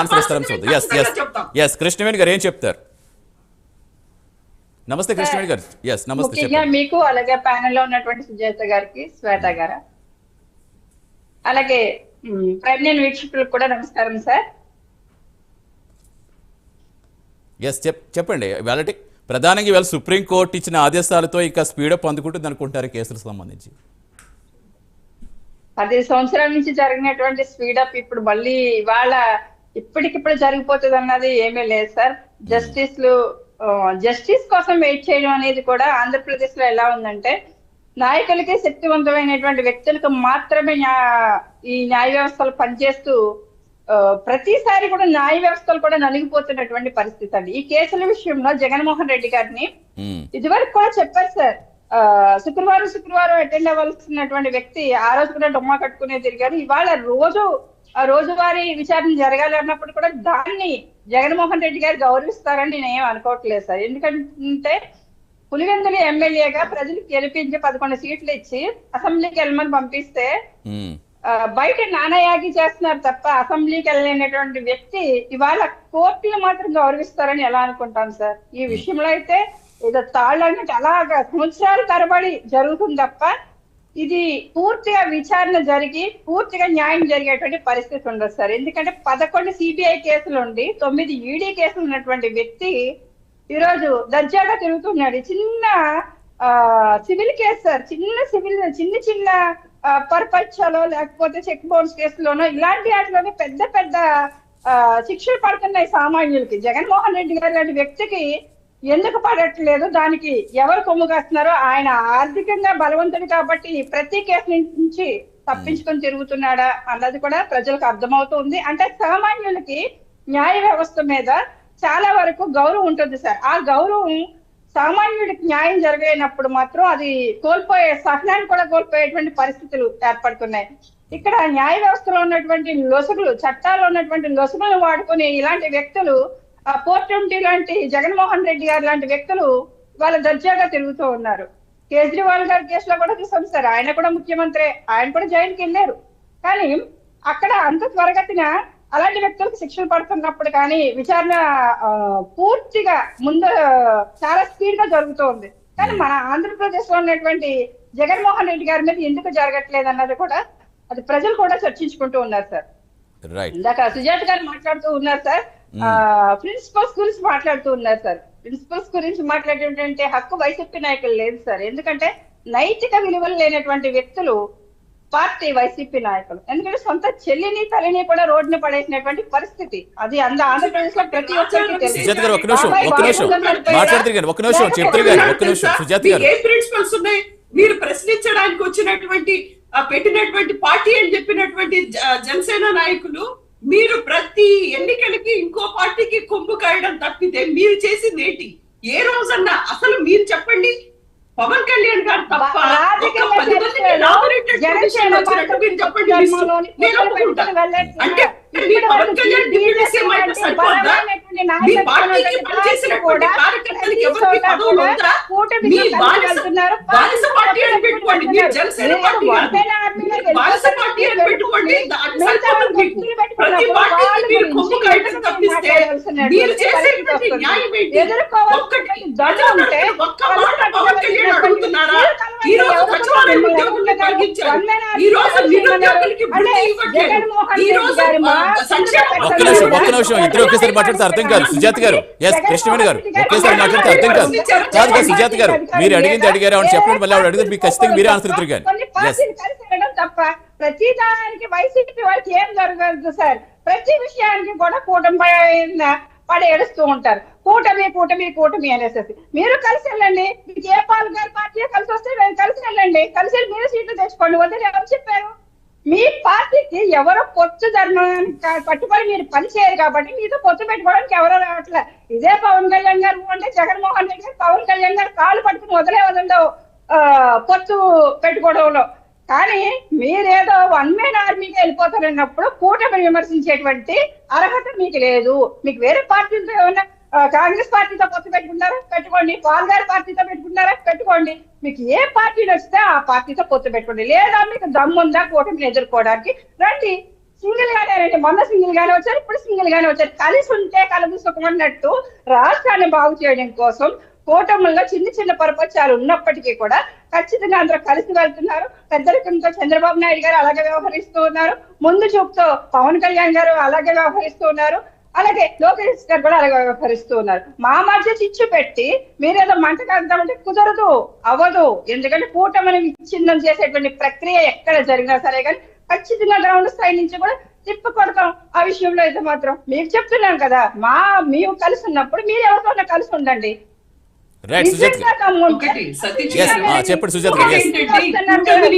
Answer ఇస్తారని చూద్దాం. Yes yes yes Krishnaveni గారు ఏం చెప్తారు? నమస్తే కృష్ణవేణి గారు. ఎస్ నమస్తే మీకు అలాగే ప్యానెల్లో ఉన్నటువంటి సుజాత గారికి శ్వేత గారు? అలాగే మ్, ప్రెగ్నెంట్ వీక్షకులకు కూడా నమస్కారం సార్ ఎస్ చెప్ చెప్పండి. ఇవాళ ప్రధానంగా ఇవాళ సుప్రీంకోర్టు ఇచ్చిన ఆదేశాలతో ఇంకా స్పీడప్ అందుకుంటుంది అనుకుంటారు కేసులకు సంబంధించి. పది సంవత్సరాల నుంచి జరిగినటువంటి స్పీడప్ ఇప్పుడు మళ్ళీ ఇవాళ ఇప్పటికిప్పుడు జరిగిపోతుంది అన్నది ఏమీ లేదు సార్. జస్టిస్లు జస్టిస్ కోసం వెయిట్ చేయడం అనేది కూడా ఆంధ్రప్రదేశ్లో ఎలా ఉందంటే నాయకులకి శక్తివంతమైనటువంటి వ్యక్తులకు మాత్రమే న్యా- ఈ న్యాయ వ్యవస్థలు పనిచేస్తూ ప్రతిసారి కూడా న్యాయ వ్యవస్థలు కూడా నలిగిపోతున్నటువంటి పరిస్థితి అండి. ఈ కేసుల విషయంలో జగన్మోహన్ రెడ్డి గారిని. ఇదివరకు కూడా చెప్పారు సార్. శుక్రవారం శుక్రవారం అటెండ్ అవ్వాల్సినటువంటి వ్యక్తి ఆ రోజు కూడా డొమ్మా కట్టుకునే తిరిగారు ఇవాళ రోజు ఆ రోజువారీ విచారణ జరగాలి అన్నప్పుడు కూడా దాన్ని జగన్మోహన్ రెడ్డి గారు గౌరవిస్తారని నేను ఏం అనుకోవట్లేదు సార్. ఎందుకంటే పులివెందులు ఎమ్మెల్యేగా ప్రజలు గెలిపించి పదకొండు సీట్లు ఇచ్చి అసెంబ్లీకి వెళ్ళమని పంపిస్తే బయట నానయాగి చేస్తున్నారు తప్ప అసెంబ్లీకి వెళ్ళలేనటువంటి వ్యక్తి ఇవాళ కోర్టులు మాత్రం గౌరవిస్తారని ఎలా అనుకుంటాం సార్? ఈ విషయంలో అయితే ఏదో తాళ్ళు అన్నట్టు అలాగా సంవత్సరాల తరబడి జరుగుతుంది తప్ప ఇది పూర్తిగా విచారణ జరిగి పూర్తిగా న్యాయం జరిగేటువంటి పరిస్థితి ఉండదు సార్. ఎందుకంటే పదకొండు సిబిఐ కేసులు ఉండి తొమ్మిది ఈడీ కేసులు ఉన్నటువంటి వ్యక్తి ఈరోజు దర్జాగా తిరుగుతున్నాడు. చిన్న ఆ సివిల్ కేసు సార్. చిన్న సివిల్ చిన్న చిన్న ఆ, పర్పచ్చలో లేకపోతే చెక్ బౌన్స్ కేసులోనో ఇలాంటి వాటిలోనే పెద్ద పెద్ద ఆ, శిక్షలు పడుతున్నాయి సామాన్యులకి. జగన్మోహన్ రెడ్డి గారు లాంటి వ్యక్తికి ఎందుకు పడట్లేదు? దానికి ఎవరు కొమ్ము కాస్తున్నారో ఆయన ఆర్థికంగా బలవంతుడు కాబట్టి ప్రతి కేసు నుంచి తప్పించుకొని తిరుగుతున్నాడా అన్నది కూడా ప్రజలకు అర్థమవుతుంది. అంటే సామాన్యులకి న్యాయ వ్యవస్థ మీద చాలా వరకు గౌరవం ఉంటుంది సార్. ఆ గౌరవం సామాన్యుడికి న్యాయం జరిగినప్పుడు మాత్రం అది కోల్పోయే సహనాన్ని కూడా కోల్పోయేటువంటి పరిస్థితులు ఏర్పడుతున్నాయి. ఇక్కడ న్యాయ వ్యవస్థలో ఉన్నటువంటి లొసుగులు చట్టాల్లో ఉన్నటువంటి లొసుగులను వాడుకుని ఇలాంటి వ్యక్తులు ఆ పోర్టంటి లాంటి జగన్మోహన్ రెడ్డి గారు లాంటి వ్యక్తులు వాళ్ళ దర్జాగా తిరుగుతూ ఉన్నారు. కేజ్రీవాల్ గారి కేసులో కూడా చూసాం సార్. ఆయన కూడా ముఖ్యమంత్రి. ఆయన కూడా జైలుకి వెళ్ళారు. కానీ అక్కడ అంత త్వరగతిన అలాంటి వ్యక్తులకు శిక్షలు పడుతున్నప్పుడు కానీ విచారణ పూర్తిగా ముందు చాలా స్పీడ్గా జరుగుతోంది కానీ మన ఆంధ్రప్రదేశ్లో ఉన్నటువంటి జగన్మోహన్ రెడ్డి గారి మీద ఎందుకు జరగట్లేదు అన్నది కూడా అది ప్రజలు కూడా చర్చించుకుంటూ ఉన్నారు సార్. ఇందాక సుజాత గారు మాట్లాడుతూ ఉన్నారు సార్. ప్రిన్సిపల్స్ గురించి మాట్లాడుతూ ఉన్నారు సార్. ప్రిన్సిపల్స్ గురించి మాట్లాడేటువంటి హక్కు వైసీపీ నాయకులు లేదు సార్. ఎందుకంటే నైతిక విలువలు లేనటువంటి వ్యక్తులు పార్టీ వైసీపీ నాయకులు. ఎందుకంటే సొంత చెల్లిని తల్లిని కూడా రోడ్డున పడేసినటువంటి పరిస్థితి. అది అంద ఆంధ్రప్రదేశ్లో ప్రతి ఒక్కరికి తెలుసు. సుజాత గారు ఒక్క నిమిషం ఒక్క నిమిషం. మాట్లాడుతుంది కానీ ఒక్క నిమిషం చెప్తారు కానీ ఒక్క నిమిషం సుజాత మీకు గారు. ఏ ప్రిన్సిపల్స్ ఉన్నాయి? మీరు ప్రశ్నించడానికి వచ్చినటువంటి ఆ, పెట్టినటువంటి పార్టీ అని చెప్పినటువంటి జనసేన నాయకులు మీరు ప్రతి ఎన్నికలకి ఇంకో పార్టీకి కొమ్ము కాయడం తప్పితే మీరు చేసింది ఏంటి? ఏ రోజన్నా అసలు మీరు చెప్పండి. పవన్ కళ్యాణ్ గారు తప్ప చెప్పండి నేను ఒప్పుకుంటా. అంటే మీ ఇప్పటి పవన్ వరకు కళ్యాణ్ బీజేపీ డిప్యూటీ సీఎం అయితే లాంటి సరిపోద్దా బలమైనటువంటి మీ నాయకత్వం పార్టీకి ఉన్నటువంటి పనిచేసినటువంటి కూడా కార్యకర్తలకి ప్రతి ఎవరికి చోట పదవులు కూడా ఉందా కూటమికి మీ కలిసి బానిస వెళ్తున్నారు. బానిస పార్టీ అని పెట్టుకోండి మీరు వెళ్తున్నారు. జనసేన మీరు పార్టీ కాదు. వంతెన ఆర్మీలో మీరు బానిస పార్టీ అని పెట్టుకోండి దాని మిగతా సరిపోదు వాళ్ళు మీకు. గుర్తులు ప్రతి పెట్టుకున్నప్పుడు పార్టీకి వాళ్ళ మీరు గురించి కొమ్ము కాయటం ఎదురు తప్పిస్తే మాట్లాడాల్సినటువంటి మీరు పరిస్థితి చేసేటువంటి వస్తుంది. న్యాయం ఏంటి ఎదుర్కోవాల్సినటువంటి ఒక్కటి ఉంటే ఒక్క మాట పవన్ కళ్యాణ్ అడుగుతున్నారా ఈ రోజు తగ్గించారు. ఈ రోజు నిరుద్యోగులకి ఈ రోజు ఒక్క నిమిషం ఇద్దరు ఒకేసారి మాట్లాడితే అర్థం కాదు. సుజాత గారు. ఎస్ కృష్ణవేణి గారు. ఒకేసారి మాట్లాడితే అర్థం కాదు. కాదు కాదు సుజాత గారు మీరు అడిగింది అడిగారు ఆవిడ చెప్పండి మళ్ళీ ఆవిడ అడిగింది మీకు ఖచ్చితంగా మీరే ఆన్సర్ ఇద్దరు కానీ. తప్ప ప్రతి దానికి వైసీపీ వాళ్ళకి ఏం జరగదు సార్. ప్రతి విషయానికి కూడా కూటమి పైన ఏడుస్తూ ఉంటారు. కూటమి కూటమి కూటమి అనేసి మీరు కలిసి వెళ్ళండి. మీకు ఏ పాలు గారి పార్టీ కలిసి వస్తే మేము కలిసి వెళ్ళండి. కలిసి వెళ్ళి మీరు సీట్లు తెచ్చుకోండి. వద్దని ఎవరు చెప్పారు? మీ పార్టీకి ఎవరో పొత్తు ధర్మానికి పట్టుకొని మీరు పనిచేయరు కాబట్టి మీతో పొత్తు పెట్టుకోవడానికి ఎవరో రావట్లే. ఇదే పవన్ కళ్యాణ్ గారు అంటే జగన్మోహన్ రెడ్డి గారు పవన్ కళ్యాణ్ గారు కాళ్ళు పట్టుకుని వదిలే వదలవు ఆ, పొత్తు పెట్టుకోవడంలో. కానీ మీరేదో వన్ మ్యాన్ ఆర్మీకి వెళ్ళిపోతారన్నప్పుడు కూటమి విమర్శించేటువంటి అర్హత మీకు లేదు. మీకు వేరే పార్టీలతో ఏమన్నా కాంగ్రెస్ పార్టీతో పొత్తు పెట్టుకున్నారా? పెట్టుకోండి. పాల్గార్ పార్టీతో పెట్టుకుంటారా పెట్టుకోండి. మీకు ఏ పార్టీ నచ్చితే ఆ పార్టీతో పొత్తు పెట్టుకోండి. లేదా మీకు దమ్ముందా కూటమిని ఎదుర్కోవడానికి? రండి. సింగిల్ గానే రండి. మొన్న సింగిల్ గానే వచ్చారు ఇప్పుడు సింగిల్ గానే వచ్చారు. కలిసి ఉంటే కలుగు సుఖం అన్నట్టు రాష్ట్రాన్ని బాగు చేయడం కోసం కూటమిలో చిన్న చిన్న పరపక్షాలు ఉన్నప్పటికీ కూడా ఖచ్చితంగా అందరూ కలిసి వెళ్తున్నారు. పెద్దరికంతో చంద్రబాబు నాయుడు గారు అలాగే వ్యవహరిస్తూ ఉన్నారు. ముందు చూపుతో పవన్ కళ్యాణ్ గారు అలాగే వ్యవహరిస్తూ ఉన్నారు. అలాగే లోకేష్ గారు కూడా అలాగే వ్యవహరిస్తూ ఉన్నారు. మా మధ్య చిచ్చు పెట్టి మీరేదో మంట కడతామంటే కుదరదు అవ్వదు. ఎందుకంటే కూటమిని విచ్ఛిన్నం చేసేటువంటి ప్రక్రియ ఎక్కడ జరిగినా సరే కానీ ఖచ్చితంగా గ్రౌండ్ స్థాయి నుంచి కూడా తిప్పి కొడతాం. ఆ విషయంలో అయితే మాత్రం మీకు చెప్తున్నాం కదా మా మేము కలిసి ఉన్నప్పుడు మీరు ఎవరితోనే కలిసి ఉండండి. రైట్ సుజాత చెప్పండి సుజాత గారు,